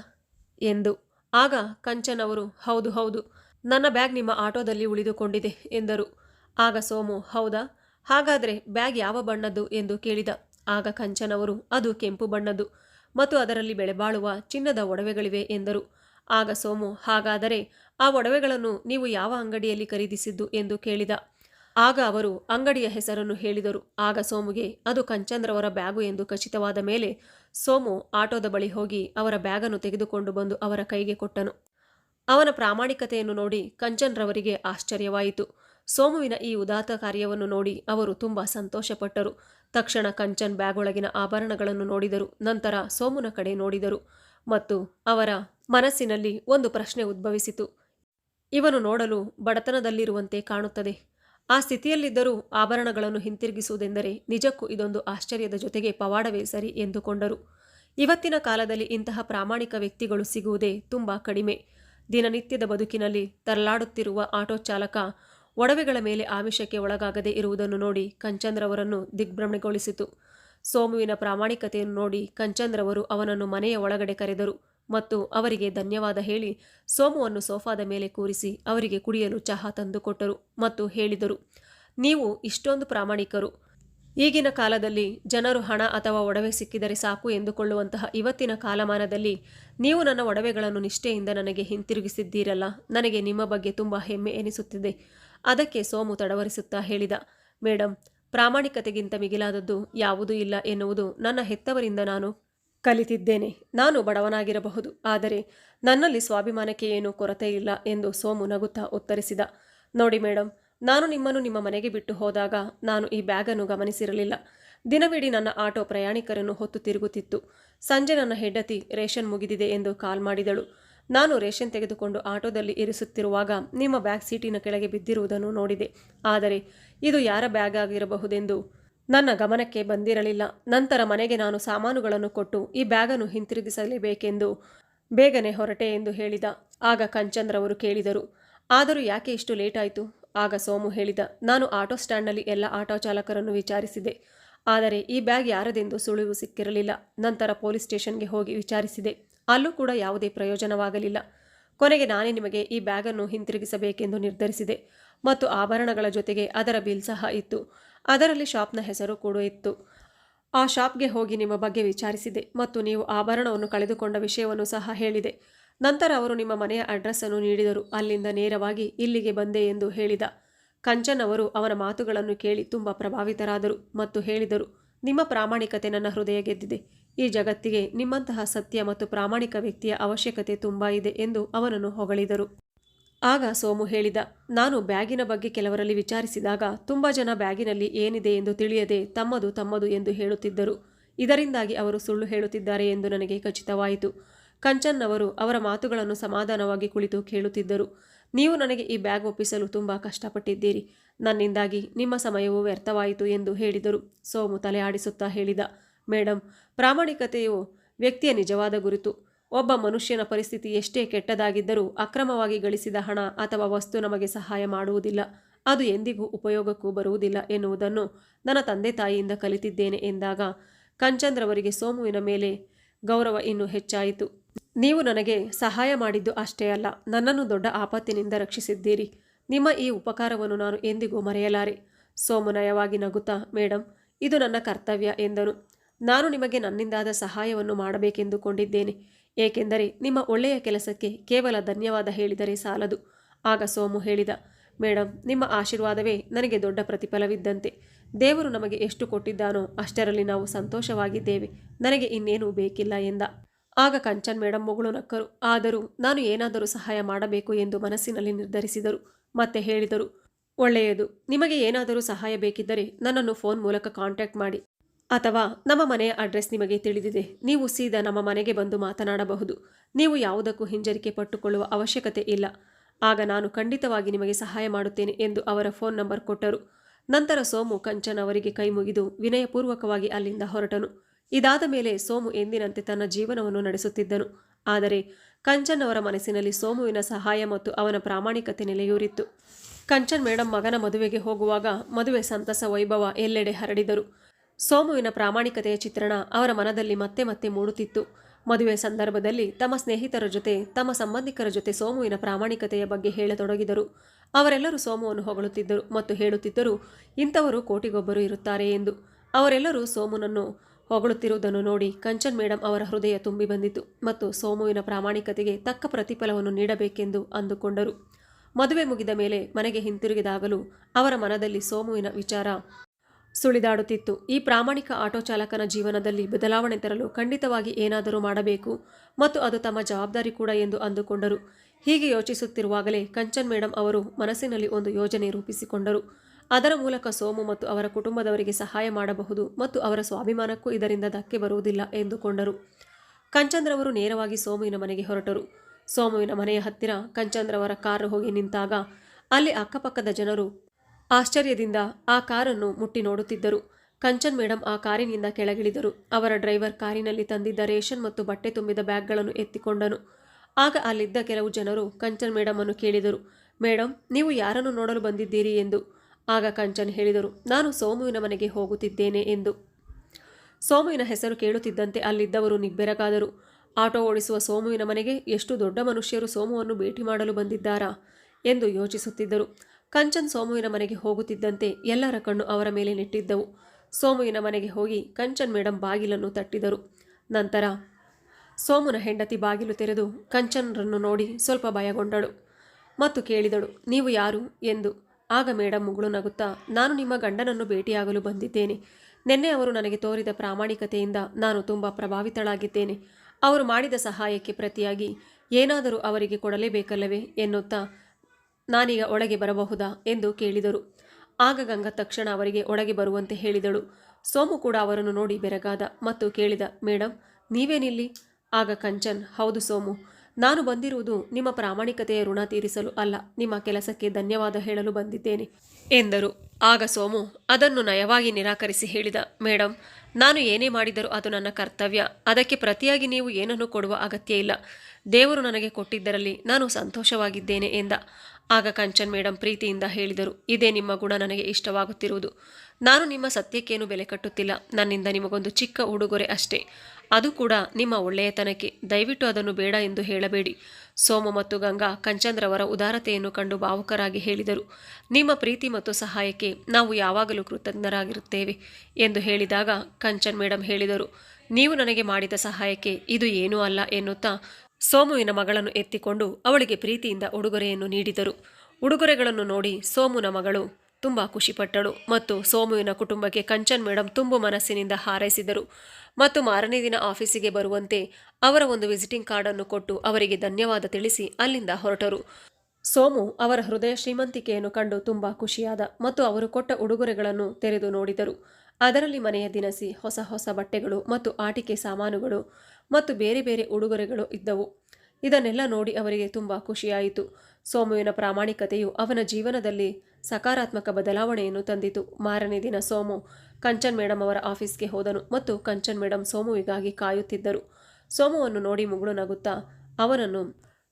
ಎಂದು. ಆಗ ಕಂಚನ್ ಅವರು, ಹೌದು ಹೌದು, ನನ್ನ ಬ್ಯಾಗ್ ನಿಮ್ಮ ಆಟೋದಲ್ಲಿ ಉಳಿದುಕೊಂಡಿದೆ, ಎಂದರು. ಆಗ ಸೋಮು, ಹೌದಾ? ಹಾಗಾದರೆ ಬ್ಯಾಗ್ ಯಾವ ಬಣ್ಣದ್ದು? ಎಂದು ಕೇಳಿದ. ಆಗ ಕಂಚನ್ ಅವರು, ಅದು ಕೆಂಪು ಬಣ್ಣದ್ದು ಮತ್ತು ಅದರಲ್ಲಿ ಬೆಲೆಬಾಳುವ ಚಿನ್ನದ ಒಡವೆಗಳಿವೆ, ಎಂದರು. ಆಗ ಸೋಮು, ಹಾಗಾದರೆ ಆ ಒಡವೆಗಳನ್ನು ನೀವು ಯಾವ ಅಂಗಡಿಯಲ್ಲಿ ಖರೀದಿಸಿದ್ದು ಎಂದು ಕೇಳಿದ. ಆಗ ಅವರು ಅಂಗಡಿಯ ಹೆಸರನ್ನು ಹೇಳಿದರು. ಆಗ ಸೋಮುಗೆ, ಅದು ಕಂಚಂದ್ರವರ ಬ್ಯಾಗು ಎಂದು ಖಚಿತವಾದ ಮೇಲೆ ಸೋಮು ಆಟೋದ ಬಳಿ ಹೋಗಿ ಅವರ ಬ್ಯಾಗನ್ನು ತೆಗೆದುಕೊಂಡು ಬಂದು ಅವರ ಕೈಗೆ ಕೊಟ್ಟನು. ಅವನ ಪ್ರಾಮಾಣಿಕತೆಯನ್ನು ನೋಡಿ ಕಂಚನ್ರವರಿಗೆ ಆಶ್ಚರ್ಯವಾಯಿತು. ಸೋಮುವಿನ ಈ ಉದಾತ್ತ ಕಾರ್ಯವನ್ನು ನೋಡಿ ಅವರು ತುಂಬ ಸಂತೋಷಪಟ್ಟರು. ತಕ್ಷಣ ಕಂಚನ್ ಬ್ಯಾಗೊಳಗಿನ ಆಭರಣಗಳನ್ನು ನೋಡಿದರು. ನಂತರ ಸೋಮುನ ಕಡೆ ನೋಡಿದರು ಮತ್ತು ಅವರ ಮನಸ್ಸಿನಲ್ಲಿ ಒಂದು ಪ್ರಶ್ನೆ ಉದ್ಭವಿಸಿತು. ಇವನು ನೋಡಲು ಬಡತನದಲ್ಲಿರುವಂತೆ ಕಾಣುತ್ತದೆ. ಆ ಸ್ಥಿತಿಯಲ್ಲಿದ್ದರೂ ಆಭರಣಗಳನ್ನು ಹಿಂತಿರುಗಿಸುವುದೆಂದರೆ ನಿಜಕ್ಕೂ ಇದೊಂದು ಆಶ್ಚರ್ಯದ ಜೊತೆಗೆ ಪವಾಡವೇ ಸರಿ ಎಂದುಕೊಂಡರು. ಇವತ್ತಿನ ಕಾಲದಲ್ಲಿ ಇಂತಹ ಪ್ರಾಮಾಣಿಕ ವ್ಯಕ್ತಿಗಳು ಸಿಗುವುದೇ ತುಂಬ ಕಡಿಮೆ. ದಿನನಿತ್ಯದ ಬದುಕಿನಲ್ಲಿ ತರಲಾಡುತ್ತಿರುವ ಆಟೋ ಚಾಲಕ ಒಡವೆಗಳ ಮೇಲೆ ಆಮಿಷಕ್ಕೆ ಒಳಗಾಗದೇ ಇರುವುದನ್ನು ನೋಡಿ ಕಂಚಂದ್ರವರನ್ನು ದಿಗ್ಭ್ರಮಣೆಗೊಳಿಸಿತು ಸೋಮುವಿನ ಪ್ರಾಮಾಣಿಕತೆಯನ್ನು ನೋಡಿ ಕಂಚಂದ್ರವರು ಅವನನ್ನು ಮನೆಯ ಒಳಗಡೆ ಕರೆದರು. ಮತ್ತು ಅವರಿಗೆ ಧನ್ಯವಾದ ಹೇಳಿ ಸೋಮುವನ್ನು ಸೋಫಾದ ಮೇಲೆ ಕೂರಿಸಿ ಅವರಿಗೆ ಕುಡಿಯಲು ಚಹಾ ತಂದುಕೊಟ್ಟರು ಮತ್ತು ಹೇಳಿದರು, ನೀವು ಇಷ್ಟೊಂದು ಪ್ರಾಮಾಣಿಕರು. ಈಗಿನ ಕಾಲದಲ್ಲಿ ಜನರು ಹಣ ಅಥವಾ ಒಡವೆ ಸಿಕ್ಕಿದರೆ ಸಾಕು ಎಂದುಕೊಳ್ಳುವಂತಹ ಇವತ್ತಿನ ಕಾಲಮಾನದಲ್ಲಿ ನೀವು ನನ್ನ ಒಡವೆಗಳನ್ನು ನಿಷ್ಠೆಯಿಂದ ನನಗೆ ಹಿಂತಿರುಗಿಸಿದ್ದೀರಲ್ಲ? ನನಗೆ ನಿಮ್ಮ ಬಗ್ಗೆ ತುಂಬ ಹೆಮ್ಮೆ ಎನಿಸುತ್ತಿದೆ. ಅದಕ್ಕೆ ಸೋಮು ತಡವರಿಸುತ್ತಾ ಹೇಳಿದ ಮೇಡಮ್ ಪ್ರಾಮಾಣಿಕತೆಗಿಂತ ಮಿಗಿಲಾದದ್ದು ಯಾವುದೂ ಇಲ್ಲ ಎನ್ನುವುದು ನನ್ನ ಹೆತ್ತವರಿಂದ ನಾನು ಕಲಿತಿದ್ದೇನೆ. ನಾನು ಬಡವನಾಗಿರಬಹುದು, ಆದರೆ ನನ್ನಲ್ಲಿ ಸ್ವಾಭಿಮಾನಕ್ಕೆ ಏನೂ ಕೊರತೆ ಇಲ್ಲ ಎಂದು ಸೋಮು ನಗುತ್ತಾ ಉತ್ತರಿಸಿದ. ನೋಡಿ ಮೇಡಮ್ ನಾನು ನಿಮ್ಮನ್ನು ನಿಮ್ಮ ಮನೆಗೆ ಬಿಟ್ಟು ಹೋದಾಗ ನಾನು ಈ ಬ್ಯಾಗನ್ನು ಗಮನಿಸಿರಲಿಲ್ಲ. ದಿನವಿಡೀ ನನ್ನ ಆಟೋ ಪ್ರಯಾಣಿಕರನ್ನು ಹೊತ್ತು ತಿರುಗುತ್ತಿತ್ತು. ಸಂಜೆ ನನ್ನ ಹೆಂಡತಿ ರೇಷನ್ ಮುಗಿದಿದೆ ಎಂದು ಕಾಲ್ ಮಾಡಿದಳು. ನಾನು ರೇಷನ್ ತೆಗೆದುಕೊಂಡು ಆಟೋದಲ್ಲಿ ಇರಿಸುತ್ತಿರುವಾಗ ನಿಮ್ಮ ಬ್ಯಾಗ್ ಸೀಟಿನ ಕೆಳಗೆ ಬಿದ್ದಿರುವುದನ್ನು ನೋಡಿದೆ. ಆದರೆ ಇದು ಯಾರ ಬ್ಯಾಗ್ ಆಗಿರಬಹುದೆಂದು ನನ್ನ ಗಮನಕ್ಕೆ ಬಂದಿರಲಿಲ್ಲ. ನಂತರ ಮನೆಗೆ ನಾನು ಸಾಮಾನುಗಳನ್ನು ಕೊಟ್ಟು ಈ ಬ್ಯಾಗನ್ನು ಹಿಂತಿರುಗಿಸಲೇಬೇಕೆಂದು ಬೇಗನೆ ಹೊರಟೆ ಎಂದು ಹೇಳಿದ. ಆಗ ಕಂಚಂದ್ರವರು ಕೇಳಿದರು, ಆದರೂ ಯಾಕೆ ಇಷ್ಟು ಲೇಟ್ ಆಯಿತು ಆಗ ಸೋಮು ಹೇಳಿದ, ನಾನು ಆಟೋ ಸ್ಟ್ಯಾಂಡ್ನಲ್ಲಿ ಎಲ್ಲ ಆಟೋ ಚಾಲಕರನ್ನು ವಿಚಾರಿಸಿದೆ. ಆದರೆ ಈ ಬ್ಯಾಗ್ ಯಾರದೆಂದು ಸುಳಿವು ಸಿಕ್ಕಿರಲಿಲ್ಲ. ನಂತರ ಪೊಲೀಸ್ ಸ್ಟೇಷನ್ಗೆ ಹೋಗಿ ವಿಚಾರಿಸಿದೆ. ಅಲ್ಲೂ ಕೂಡ ಯಾವುದೇ ಪ್ರಯೋಜನವಾಗಲಿಲ್ಲ. ಕೊನೆಗೆ ನಾನೇ ನಿಮಗೆ ಈ ಬ್ಯಾಗನ್ನು ಹಿಂತಿರುಗಿಸಬೇಕೆಂದು ನಿರ್ಧರಿಸಿದೆ. ಮತ್ತು ಆಭರಣಗಳ ಜೊತೆಗೆ ಅದರ ಬಿಲ್ ಸಹ ಇತ್ತು. ಅದರಲ್ಲಿ ಶಾಪ್ನ ಹೆಸರು ಕೂಡ ಇತ್ತು. ಆ ಶಾಪ್ಗೆ ಹೋಗಿ ನಿಮ್ಮ ಬಗ್ಗೆ ವಿಚಾರಿಸಿದೆ ಮತ್ತು ನೀವು ಆಭರಣವನ್ನು ಕಳೆದುಕೊಂಡ ವಿಷಯವನ್ನು ಸಹ ಹೇಳಿದೆ. ನಂತರ ಅವರು ನಿಮ್ಮ ಮನೆಯ ಅಡ್ರೆಸ್ ಅನ್ನು ನೀಡಿದರು. ಅಲ್ಲಿಂದ ನೇರವಾಗಿ ಇಲ್ಲಿಗೆ ಬಂದೆ ಎಂದು ಹೇಳಿದ. ಕಂಚನ್ ಅವರು ಅವನ ಮಾತುಗಳನ್ನು ಕೇಳಿ ತುಂಬ ಪ್ರಭಾವಿತರಾದರು ಮತ್ತು ಹೇಳಿದರು, ನಿಮ್ಮ ಪ್ರಾಮಾಣಿಕತೆ ನನ್ನ ಹೃದಯ ಗೆದ್ದಿದೆ. ಈ ಜಗತ್ತಿಗೆ ನಿಮ್ಮಂತಹ ಸತ್ಯ ಮತ್ತು ಪ್ರಾಮಾಣಿಕ ವ್ಯಕ್ತಿಯ ಅವಶ್ಯಕತೆ ತುಂಬ ಇದೆ ಎಂದು ಅವನನ್ನು ಹೊಗಳಿದರು. ಆಗ ಸೋಮು ಹೇಳಿದ, ನಾನು ಬ್ಯಾಗಿನ ಬಗ್ಗೆ ಕೆಲವರಲ್ಲಿ ವಿಚಾರಿಸಿದಾಗ ತುಂಬ ಜನ ಬ್ಯಾಗಿನಲ್ಲಿ ಏನಿದೆ ಎಂದು ತಿಳಿಯದೆ ತಮ್ಮದು ತಮ್ಮದು ಎಂದು ಹೇಳುತ್ತಿದ್ದರು. ಇದರಿಂದಾಗಿ ಅವರು ಸುಳ್ಳು ಹೇಳುತ್ತಿದ್ದಾರೆ ಎಂದು ನನಗೆ ಖಚಿತವಾಯಿತು. ಕಂಚನ್ ಅವರು ಅವರ ಮಾತುಗಳನ್ನು ಸಮಾಧಾನವಾಗಿ ಕುಳಿತು ಕೇಳುತ್ತಿದ್ದರು. ನೀವು ನನಗೆ ಈ ಬ್ಯಾಗ್ ಒಪ್ಪಿಸಲು ತುಂಬ ಕಷ್ಟಪಟ್ಟಿದ್ದೀರಿ. ನನ್ನಿಂದಾಗಿ ನಿಮ್ಮ ಸಮಯವು ವ್ಯರ್ಥವಾಯಿತು ಎಂದು ಹೇಳಿದರು. ಸೋಮು ತಲೆ ಆಡಿಸುತ್ತಾ ಹೇಳಿದ ಮೇಡಮ್ ಪ್ರಾಮಾಣಿಕತೆಯು ವ್ಯಕ್ತಿಯ ನಿಜವಾದ ಗುರುತು. ಒಬ್ಬ ಮನುಷ್ಯನ ಪರಿಸ್ಥಿತಿ ಎಷ್ಟೇ ಕೆಟ್ಟದಾಗಿದ್ದರೂ ಅಕ್ರಮವಾಗಿ ಗಳಿಸಿದ ಹಣ ಅಥವಾ ವಸ್ತು ನಮಗೆ ಸಹಾಯ ಮಾಡುವುದಿಲ್ಲ. ಅದು ಎಂದಿಗೂ ಉಪಯೋಗಕ್ಕೂ ಬರುವುದಿಲ್ಲ ಎನ್ನುವುದನ್ನು ನನ್ನ ತಂದೆ ತಾಯಿಯಿಂದ ಕಲಿತಿದ್ದೇನೆ ಎಂದಾಗ ಕಂಚಂದ್ರವರಿಗೆ ಸೋಮುವಿನ ಮೇಲೆ ಗೌರವ ಇನ್ನೂ ಹೆಚ್ಚಾಯಿತು. ನೀವು ನನಗೆ ಸಹಾಯ ಮಾಡಿದ್ದು ಅಷ್ಟೇ ಅಲ್ಲ, ನನ್ನನ್ನು ದೊಡ್ಡ ಆಪತ್ತಿನಿಂದ ರಕ್ಷಿಸಿದ್ದೀರಿ. ನಿಮ್ಮ ಈ ಉಪಕಾರವನ್ನು ನಾನು ಎಂದಿಗೂ ಮರೆಯಲಾರೆ. ಸೋಮು ನಯವಾಗಿ ನಗುತ್ತಾ ಮೇಡಮ್ ಇದು ನನ್ನ ಕರ್ತವ್ಯ ಎಂದನು. ನಾನು ನಿಮಗೆ ನನ್ನಿಂದಾದ ಸಹಾಯವನ್ನು ಮಾಡಬೇಕೆಂದುಕೊಂಡಿದ್ದೇನೆ. ಏಕೆಂದರೆ ನಿಮ್ಮ ಒಳ್ಳೆಯ ಕೆಲಸಕ್ಕೆ ಕೇವಲ ಧನ್ಯವಾದ ಹೇಳಿದರೆ ಸಾಲದು. ಆಗ ಸೋಮು ಹೇಳಿದ ಮೇಡಮ್ ನಿಮ್ಮ ಆಶೀರ್ವಾದವೇ ನನಗೆ ದೊಡ್ಡ ಪ್ರತಿಫಲವಿದ್ದಂತೆ. ದೇವರು ನಮಗೆ ಎಷ್ಟು ಕೊಟ್ಟಿದ್ದಾನೋ ಅಷ್ಟರಲ್ಲಿ ನಾವು ಸಂತೋಷವಾಗಿದ್ದೇವೆ. ನನಗೆ ಇನ್ನೇನೂ ಬೇಕಿಲ್ಲ ಎಂದ. ಆಗ ಕಂಚನ್ ಮೇಡಮ್ ಮಗಳು ನಕ್ಕರು. ಆದರೂ ನಾನು ಏನಾದರೂ ಸಹಾಯ ಮಾಡಬೇಕು ಎಂದು ಮನಸ್ಸಿನಲ್ಲಿ ನಿರ್ಧರಿಸಿದರು. ಮತ್ತೆ ಹೇಳಿದರು, ಒಳ್ಳೆಯದು. ನಿಮಗೆ ಏನಾದರೂ ಸಹಾಯ ಬೇಕಿದ್ದರೆ ನನ್ನನ್ನು ಫೋನ್ ಮೂಲಕ ಕಾಂಟ್ಯಾಕ್ಟ್ ಮಾಡಿ. ಅಥವಾ ನಮ್ಮ ಮನೆಯ ಅಡ್ರೆಸ್ ನಿಮಗೆ ತಿಳಿದಿದೆ. ನೀವು ಸೀದಾ ನಮ್ಮ ಮನೆಗೆ ಬಂದು ಮಾತನಾಡಬಹುದು. ನೀವು ಯಾವುದಕ್ಕೂ ಹಿಂಜರಿಕೆ ಪಟ್ಟುಕೊಳ್ಳುವ ಅವಶ್ಯಕತೆ ಇಲ್ಲ. ಆಗ ನಾನು ಖಂಡಿತವಾಗಿ ನಿಮಗೆ ಸಹಾಯ ಮಾಡುತ್ತೇನೆ ಎಂದು ಅವರ ಫೋನ್ ನಂಬರ್ ಕೊಟ್ಟರು. ನಂತರ ಸೋಮು ಕಂಚನ್ ಅವರಿಗೆ ಕೈ ಮುಗಿದು ವಿನಯಪೂರ್ವಕವಾಗಿ ಅಲ್ಲಿಂದ ಹೊರಟನು. ಇದಾದ ಮೇಲೆ ಸೋಮು ಎಂದಿನಂತೆ ತನ್ನ ಜೀವನವನ್ನು ನಡೆಸುತ್ತಿದ್ದನು. ಆದರೆ ಕಂಚನ್ ಅವರ ಮನಸ್ಸಿನಲ್ಲಿ ಸೋಮುವಿನ ಸಹಾಯ ಮತ್ತು ಅವನ ಪ್ರಾಮಾಣಿಕತೆ ನೆಲೆಯೂರಿತ್ತು. ಕಂಚನ್ ಮೇಡಮ್ ಮಗನ ಮದುವೆಗೆ ಹೋಗುವಾಗ ಮದುವೆ ಸಂತಸ ವೈಭವ ಎಲ್ಲೆಡೆ ಹರಡಿದರು. ಸೋಮುವಿನ ಪ್ರಾಮಾಣಿಕತೆಯ ಚಿತ್ರಣ ಅವರ ಮನದಲ್ಲಿ ಮತ್ತೆ ಮತ್ತೆ ಮೂಡುತ್ತಿತ್ತು. ಮದುವೆ ಸಂದರ್ಭದಲ್ಲಿ ತಮ್ಮ ಸ್ನೇಹಿತರ ಜೊತೆ, ತಮ್ಮ ಸಂಬಂಧಿಕರ ಜೊತೆ ಸೋಮುವಿನ ಪ್ರಾಮಾಣಿಕತೆಯ ಬಗ್ಗೆ ಹೇಳತೊಡಗಿದರು. ಅವರೆಲ್ಲರೂ ಸೋಮುವನ್ನು ಹೊಗಳುತ್ತಿದ್ದರು ಮತ್ತು ಹೇಳುತ್ತಿದ್ದರು, ಇಂಥವರು ಕೋಟಿಗೊಬ್ಬರು ಇರುತ್ತಾರೆ ಎಂದು. ಅವರೆಲ್ಲರೂ ಸೋಮುನನ್ನು ಹೊಗಳುತ್ತಿರುವುದನ್ನು ನೋಡಿ ಕಂಚನ್ ಮೇಡಮ್ ಅವರ ಹೃದಯ ತುಂಬಿ ಬಂದಿತು ಮತ್ತು ಸೋಮುವಿನ ಪ್ರಾಮಾಣಿಕತೆಗೆ ತಕ್ಕ ಪ್ರತಿಫಲವನ್ನು ನೀಡಬೇಕೆಂದು ಅಂದುಕೊಂಡರು. ಮದುವೆ ಮುಗಿದ ಮೇಲೆ ಮನೆಗೆ ಹಿಂತಿರುಗಿದಾಗಲೂ ಅವರ ಮನದಲ್ಲಿ ಸೋಮುವಿನ ವಿಚಾರ ಸುಳಿದಾಡುತ್ತಿತ್ತು. ಈ ಪ್ರಾಮಾಣಿಕ ಆಟೋ ಚಾಲಕನ ಜೀವನದಲ್ಲಿ ಬದಲಾವಣೆ ತರಲು ಖಂಡಿತವಾಗಿ ಏನಾದರೂ ಮಾಡಬೇಕು ಮತ್ತು ಅದು ತಮ್ಮ ಜವಾಬ್ದಾರಿ ಕೂಡ ಎಂದು ಅಂದುಕೊಂಡರು. ಹೀಗೆ ಯೋಚಿಸುತ್ತಿರುವಾಗಲೇ ಕಂಚನ್ ಮೇಡಂ ಅವರು ಮನಸ್ಸಿನಲ್ಲಿ ಒಂದು ಯೋಜನೆ ರೂಪಿಸಿಕೊಂಡರು. ಅದರ ಮೂಲಕ ಸೋಮು ಮತ್ತು ಅವರ ಕುಟುಂಬದವರಿಗೆ ಸಹಾಯ ಮಾಡಬಹುದು ಮತ್ತು ಅವರ ಸ್ವಾಭಿಮಾನಕ್ಕೂ ಇದರಿಂದ ಧಕ್ಕೆ ಬರುವುದಿಲ್ಲ ಎಂದುಕೊಂಡರು. ಕಂಚಂದ್ರವರು ನೇರವಾಗಿ ಸೋಮುವಿನ ಮನೆಗೆ ಹೊರಟರು. ಸೋಮುವಿನ ಮನೆಯ ಹತ್ತಿರ ಕಂಚಂದ್ರವರ ಕಾರು ಹೋಗಿ ನಿಂತಾಗ ಅಲ್ಲಿ ಅಕ್ಕಪಕ್ಕದ ಜನರು ಆಶ್ಚರ್ಯದಿಂದ ಆ ಕಾರನ್ನು ಮುಟ್ಟಿ ನೋಡುತ್ತಿದ್ದರು. ಕಂಚನ್ ಮೇಡಮ್ ಆ ಕಾರಿನಿಂದ ಕೆಳಗಿಳಿದರು. ಅವರ ಡ್ರೈವರ್ ಕಾರಿನಲ್ಲಿ ತಂದಿದ್ದ ರೇಷನ್ ಮತ್ತು ಬಟ್ಟೆ ತುಂಬಿದ ಬ್ಯಾಗ್ಗಳನ್ನು ಎತ್ತಿಕೊಂಡನು. ಆಗ ಅಲ್ಲಿದ್ದ ಕೆಲವು ಜನರು ಕಂಚನ್ ಮೇಡಮ್ ಅನ್ನು ಕೇಳಿದರು. ಮೇಡಮ್ ನೀವು ಯಾರನ್ನು ನೋಡಲು ಬಂದಿದ್ದೀರಿ? ಎಂದು. ಆಗ ಕಂಚನ್ ಹೇಳಿದರು, ನಾನು ಸೋಮುವಿನ ಮನೆಗೆ ಹೋಗುತ್ತಿದ್ದೇನೆ ಎಂದು. ಸೋಮುವಿನ ಹೆಸರು ಕೇಳುತ್ತಿದ್ದಂತೆ ಅಲ್ಲಿದ್ದವರು ನಿಬ್ಬೆರಗಾದರು. ಆಟೋ ಓಡಿಸುವ ಸೋಮುವಿನ ಮನೆಗೆ ಎಷ್ಟು ದೊಡ್ಡ ಮನುಷ್ಯರು ಸೋಮುವನ್ನು ಭೇಟಿ ಮಾಡಲು ಬಂದಿದ್ದಾರಾ? ಎಂದು ಯೋಚಿಸುತ್ತಿದ್ದರು. ಕಂಚನ್ ಸೋಮುವಿನ ಮನೆಗೆ ಹೋಗುತ್ತಿದ್ದಂತೆ ಎಲ್ಲರ ಕಣ್ಣು ಅವರ ಮೇಲೆ ನೆಟ್ಟಿದ್ದವು. ಸೋಮುವಿನ ಮನೆಗೆ ಹೋಗಿ ಕಂಚನ್ ಮೇಡಂ ಬಾಗಿಲನ್ನು ತಟ್ಟಿದರು. ನಂತರ ಸೋಮುನ ಹೆಂಡತಿ ಬಾಗಿಲು ತೆರೆದು ಕಂಚನ್ರನ್ನು ನೋಡಿ ಸ್ವಲ್ಪ ಭಯಗೊಂಡಳು ಮತ್ತು ಕೇಳಿದಳು, ನೀವು ಯಾರು? ಎಂದು. ಆಗ ಮೇಡಮ್ ಮುಗುಳು ನಗುತ್ತಾ, ನಾನು ನಿಮ್ಮ ಗಂಡನನ್ನು ಭೇಟಿಯಾಗಲು ಬಂದಿದ್ದೇನೆ. ನಿನ್ನೆ ಅವರು ನನಗೆ ತೋರಿದ ಪ್ರಾಮಾಣಿಕತೆಯಿಂದ ನಾನು ತುಂಬ ಪ್ರಭಾವಿತಳಾಗಿದ್ದೇನೆ. ಅವರು ಮಾಡಿದ ಸಹಾಯಕ್ಕೆ ಪ್ರತಿಯಾಗಿ ಏನಾದರೂ ಅವರಿಗೆ ಕೊಡಲೇಬೇಕಲ್ಲವೇ? ಎನ್ನುತ್ತಾ ನಾನೀಗ ಒಳಗೆ ಬರಬಹುದಾ ಎಂದು ಕೇಳಿದರು. ಆಗ ಗಂಗಾ ತಕ್ಷಣ ಅವರಿಗೆ ಒಳಗೆ ಬರುವಂತೆ ಹೇಳಿದಳು. ಸೋಮು ಕೂಡ ಅವರನ್ನು ನೋಡಿ ಬೆರಗಾದ ಮತ್ತು ಕೇಳಿದ ಮೇಡಮ್ ನೀವೇನಿಲ್ಲಿ? ಆಗ ಕಂಚನ್, ಹೌದು ಸೋಮು, ನಾನು ಬಂದಿರುವುದು ನಿಮ್ಮ ಪ್ರಾಮಾಣಿಕತೆಯ ಋಣ ತೀರಿಸಲು ಅಲ್ಲ, ನಿಮ್ಮ ಕೆಲಸಕ್ಕೆ ಧನ್ಯವಾದ ಹೇಳಲು ಬಂದಿದ್ದೇನೆ, ಎಂದರು. ಆಗ ಸೋಮು, ಅದನ್ನು ನಯವಾಗಿ ನಿರಾಕರಿಸಿ ಹೇಳಿದ ಮೇಡಮ್ ನಾನು ಏನೇ ಮಾಡಿದರೂ ಅದು ನನ್ನ ಕರ್ತವ್ಯ, ಅದಕ್ಕೆ ಪ್ರತಿಯಾಗಿ ನೀವು ಏನನ್ನು ಕೊಡುವ ಅಗತ್ಯ ಇಲ್ಲ. ದೇವರು ನನಗೆ ಕೊಟ್ಟಿದ್ದರಲ್ಲಿ ನಾನು ಸಂತೋಷವಾಗಿದ್ದೇನೆ ಎಂದ. ಆಗ ಕಂಚನ್ ಮೇಡಂ ಪ್ರೀತಿಯಿಂದ ಹೇಳಿದರು, ಇದೇ ನಿಮ್ಮ ಗುಣ ನನಗೆ ಇಷ್ಟವಾಗುತ್ತಿರುವುದು. ನಾನು ನಿಮ್ಮ ಸತ್ಯಕ್ಕೇನು ಬೆಲೆ ಕಟ್ಟುತ್ತಿಲ್ಲ, ನನ್ನಿಂದ ನಿಮಗೊಂದು ಚಿಕ್ಕ ಉಡುಗೊರೆ ಅಷ್ಟೇ. ಅದು ಕೂಡ ನಿಮ್ಮ ಒಳ್ಳೆಯತನಕ್ಕೆ, ದಯವಿಟ್ಟು ಅದನ್ನು ಬೇಡ ಎಂದು ಹೇಳಬೇಡಿ. ಸೋಮ ಮತ್ತು ಗಂಗಾ ಕಂಚಂದ್ರವರ ಉದಾರತೆಯನ್ನು ಕಂಡು ಭಾವುಕರಾಗಿ ಹೇಳಿದರು, ನಿಮ್ಮ ಪ್ರೀತಿ ಮತ್ತು ಸಹಾಯಕ್ಕೆ ನಾವು ಯಾವಾಗಲೂ ಕೃತಜ್ಞರಾಗಿರುತ್ತೇವೆ ಎಂದು ಹೇಳಿದಾಗ ಕಂಚನ್ ಮೇಡಂ ಹೇಳಿದರು, ನೀವು ನನಗೆ ಮಾಡಿದ ಸಹಾಯಕ್ಕೆ ಇದು ಏನೂ ಅಲ್ಲ ಎನ್ನುತ್ತಾ ಸೋಮುವಿನ ಮಗಳನ್ನು ಎತ್ತಿಕೊಂಡು ಅವಳಿಗೆ ಪ್ರೀತಿಯಿಂದ ಉಡುಗೊರೆಯನ್ನು ನೀಡಿದರು. ಉಡುಗೊರೆಗಳನ್ನು ನೋಡಿ ಸೋಮುನ ಮಗಳು ತುಂಬ ಖುಷಿಪಟ್ಟಳು ಮತ್ತು ಸೋಮುವಿನ ಕುಟುಂಬಕ್ಕೆ ಕಂಚನ್ ಮೇಡಮ್ ತುಂಬು ಮನಸ್ಸಿನಿಂದ ಹಾರೈಸಿದರು. ಮತ್ತು ಮಾರನೇ ದಿನ ಆಫೀಸಿಗೆ ಬರುವಂತೆ ಅವರ ಒಂದು ವಿಸಿಟಿಂಗ್ ಕಾರ್ಡನ್ನು ಕೊಟ್ಟು ಅವರಿಗೆ ಧನ್ಯವಾದ ತಿಳಿಸಿ ಅಲ್ಲಿಂದ ಹೊರಟರು. ಸೋಮು ಅವರ ಹೃದಯ ಶ್ರೀಮಂತಿಕೆಯನ್ನು ಕಂಡು ತುಂಬ ಖುಷಿಯಾದ ಮತ್ತು ಅವರು ಕೊಟ್ಟ ಉಡುಗೊರೆಗಳನ್ನು ತೆರೆದು ನೋಡಿದರು. ಅದರಲ್ಲಿ ಮನೆಯ ದಿನಸಿ, ಹೊಸ ಹೊಸ ಬಟ್ಟೆಗಳು ಮತ್ತು ಆಟಿಕೆ ಸಾಮಾನುಗಳು ಮತ್ತು ಬೇರೆ ಬೇರೆ ಉಡುಗೊರೆಗಳು ಇದ್ದವು. ಇದನ್ನೆಲ್ಲ ನೋಡಿ ಅವರಿಗೆ ತುಂಬ ಖುಷಿಯಾಯಿತು. ಸೋಮುವಿನ ಪ್ರಾಮಾಣಿಕತೆಯು ಅವನ ಜೀವನದಲ್ಲಿ ಸಕಾರಾತ್ಮಕ ಬದಲಾವಣೆಯನ್ನು ತಂದಿತು. ಮಾರನೇ ದಿನ ಸೋಮು ಕಂಚನ್ ಮೇಡಮ್ ಅವರ ಆಫೀಸ್ಗೆ ಹೋದನು ಮತ್ತು ಕಂಚನ್ ಮೇಡಮ್ ಸೋಮುವಿಗಾಗಿ ಕಾಯುತ್ತಿದ್ದರು. ಸೋಮುವನ್ನು ನೋಡಿ ಮುಗುಳು ನಗುತ್ತಾ ಅವನನ್ನು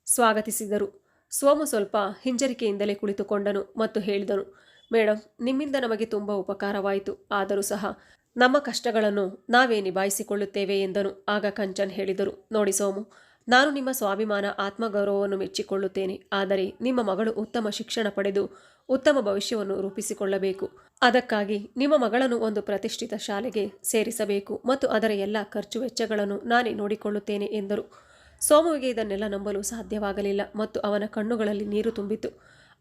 ಸ್ವಾಗತಿಸಿದರು. ಸೋಮು ಸ್ವಲ್ಪ ಹಿಂಜರಿಕೆಯಿಂದಲೇ ಕುಳಿತುಕೊಂಡನು ಮತ್ತು ಹೇಳಿದನು ಮೇಡಮ್ ನಿಮ್ಮಿಂದ ನಮಗೆ ತುಂಬ ಉಪಕಾರವಾಯಿತು. ಆದರೂ ಸಹ ನಮ್ಮ ಕಷ್ಟಗಳನ್ನು ನಾವೇ ನಿಭಾಯಿಸಿಕೊಳ್ಳುತ್ತೇವೆ ಎಂದನು. ಆಗ ಕಂಚನ್ ಹೇಳಿದರು, ನೋಡಿ ಸೋಮು, ನಾನು ನಿಮ್ಮ ಸ್ವಾಭಿಮಾನ, ಆತ್ಮಗೌರವವನ್ನು ಮೆಚ್ಚಿಕೊಳ್ಳುತ್ತೇನೆ. ಆದರೆ ನಿಮ್ಮ ಮಗಳು ಉತ್ತಮ ಶಿಕ್ಷಣ ಪಡೆದು ಉತ್ತಮ ಭವಿಷ್ಯವನ್ನು ರೂಪಿಸಿಕೊಳ್ಳಬೇಕು. ಅದಕ್ಕಾಗಿ ನಿಮ್ಮ ಮಗಳನ್ನು ಒಂದು ಪ್ರತಿಷ್ಠಿತ ಶಾಲೆಗೆ ಸೇರಿಸಬೇಕು ಮತ್ತು ಅದರ ಎಲ್ಲ ಖರ್ಚು ವೆಚ್ಚಗಳನ್ನು ನಾನೇ ನೋಡಿಕೊಳ್ಳುತ್ತೇನೆ ಎಂದರು. ಸೋಮುವಿಗೆ ಇದನ್ನೆಲ್ಲ ನಂಬಲು ಸಾಧ್ಯವಾಗಲಿಲ್ಲ ಮತ್ತು ಅವನ ಕಣ್ಣುಗಳಲ್ಲಿ ನೀರು ತುಂಬಿತು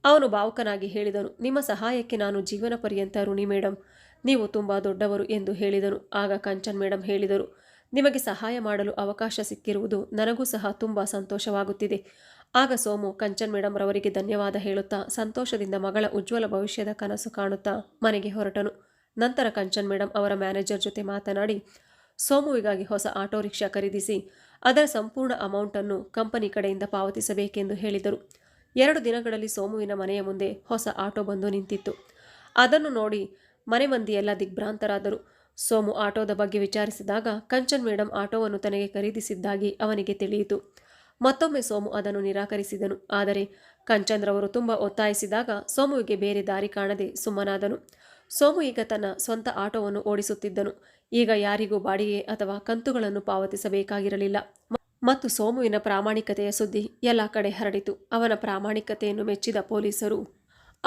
ಅವನು ಭಾವುಕನಾಗಿ ಹೇಳಿದನು, ನಿಮ್ಮ ಸಹಾಯಕ್ಕೆ ನಾನು ಜೀವನ ಪರ್ಯಂತ ಋಣಿ ಮೇಡಮ್ ನೀವು ತುಂಬ ದೊಡ್ಡವರು ಎಂದು ಹೇಳಿದರು. ಆಗ ಕಂಚನ್ ಮೇಡಮ್ ಹೇಳಿದರು, ನಿಮಗೆ ಸಹಾಯ ಮಾಡಲು ಅವಕಾಶ ಸಿಕ್ಕಿರುವುದು ನನಗೂ ಸಹ ತುಂಬ ಸಂತೋಷವಾಗುತ್ತಿದೆ. ಆಗ ಸೋಮು ಕಂಚನ್ ಮೇಡಮ್ ರವರಿಗೆ ಧನ್ಯವಾದ ಹೇಳುತ್ತಾ, ಸಂತೋಷದಿಂದ ಮಗಳ ಉಜ್ವಲ ಭವಿಷ್ಯದ ಕನಸು ಕಾಣುತ್ತಾ ಮನೆಗೆ ಹೊರಟನು. ನಂತರ ಕಂಚನ್ ಮೇಡಮ್ ಅವರ ಮ್ಯಾನೇಜರ್ ಜೊತೆ ಮಾತನಾಡಿ, ಸೋಮುವಿಗಾಗಿ ಹೊಸ ಆಟೋ ರಿಕ್ಷಾ ಖರೀದಿಸಿ, ಅದರ ಸಂಪೂರ್ಣ ಅಮೌಂಟನ್ನು ಕಂಪನಿ ಕಡೆಯಿಂದ ಪಾವತಿಸಬೇಕೆಂದು ಹೇಳಿದರು. ಎರಡು ದಿನಗಳಲ್ಲಿ ಸೋಮುವಿನ ಮನೆಯ ಮುಂದೆ ಹೊಸ ಆಟೋ ಬಂದು ನಿಂತಿತ್ತು. ಅದನ್ನು ನೋಡಿ ಮನೆ ಮಂದಿಯೆಲ್ಲ ದಿಗ್ಭ್ರಾಂತರಾದರು. ಸೋಮು ಆಟೋದ ಬಗ್ಗೆ ವಿಚಾರಿಸಿದಾಗ ಕಂಚನ್ ಮೇಡಮ್ ಆಟೋವನ್ನು ತನಗೆ ಖರೀದಿಸಿದ್ದಾಗಿ ಅವನಿಗೆ ತಿಳಿಯಿತು. ಮತ್ತೊಮ್ಮೆ ಸೋಮು ಅದನ್ನು ನಿರಾಕರಿಸಿದನು. ಆದರೆ ಕಂಚನ್ರವರು ತುಂಬ ಒತ್ತಾಯಿಸಿದಾಗ ಸೋಮುವಿಗೆ ಬೇರೆ ದಾರಿ ಕಾಣದೆ ಸುಮ್ಮನಾದನು. ಸೋಮು ಈಗ ತನ್ನ ಸ್ವಂತ ಆಟೋವನ್ನು ಓಡಿಸುತ್ತಿದ್ದನು. ಈಗ ಯಾರಿಗೂ ಬಾಡಿಗೆ ಅಥವಾ ಕಂತುಗಳನ್ನು ಪಾವತಿಸಬೇಕಾಗಿರಲಿಲ್ಲ. ಮತ್ತು ಸೋಮುವಿನ ಪ್ರಾಮಾಣಿಕತೆಯ ಸುದ್ದಿ ಎಲ್ಲ ಕಡೆ ಹರಡಿತು. ಅವನ ಪ್ರಾಮಾಣಿಕತೆಯನ್ನು ಮೆಚ್ಚಿದ ಪೊಲೀಸರು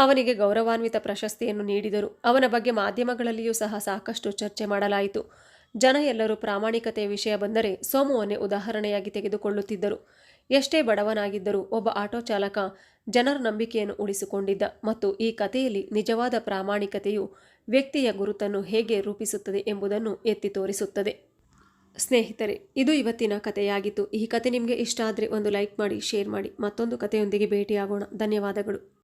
ಅವನಿಗೆ ಗೌರವಾನ್ವಿತ ಪ್ರಶಸ್ತಿಯನ್ನು ನೀಡಿದರು. ಅವನ ಬಗ್ಗೆ ಮಾಧ್ಯಮಗಳಲ್ಲಿಯೂ ಸಹ ಸಾಕಷ್ಟು ಚರ್ಚೆ ಮಾಡಲಾಯಿತು. ಜನ ಎಲ್ಲರೂ ಪ್ರಾಮಾಣಿಕತೆಯ ವಿಷಯ ಬಂದರೆ ಸೋಮುವನ್ನೇ ಉದಾಹರಣೆಯಾಗಿ ತೆಗೆದುಕೊಳ್ಳುತ್ತಿದ್ದರು. ಎಷ್ಟೇ ಬಡವನಾಗಿದ್ದರೂ ಒಬ್ಬ ಆಟೋ ಚಾಲಕ ಜನರ ನಂಬಿಕೆಯನ್ನು ಉಳಿಸಿಕೊಂಡಿದ್ದ ಮತ್ತು ಈ ಕಥೆಯಲ್ಲಿ ನಿಜವಾದ ಪ್ರಾಮಾಣಿಕತೆಯು ವ್ಯಕ್ತಿಯ ಗುರುತನ್ನು ಹೇಗೆ ರೂಪಿಸುತ್ತದೆ ಎಂಬುದನ್ನು ಎತ್ತಿ ತೋರಿಸುತ್ತದೆ. ಸ್ನೇಹಿತರೆ, ಇದು ಇವತ್ತಿನ ಕಥೆಯಾಗಿತ್ತು. ಈ ಕತೆ ನಿಮಗೆ ಇಷ್ಟ ಆದರೆ ಒಂದು ಲೈಕ್ ಮಾಡಿ, ಶೇರ್ ಮಾಡಿ. ಮತ್ತೊಂದು ಕಥೆಯೊಂದಿಗೆ ಭೇಟಿಯಾಗೋಣ. ಧನ್ಯವಾದಗಳು.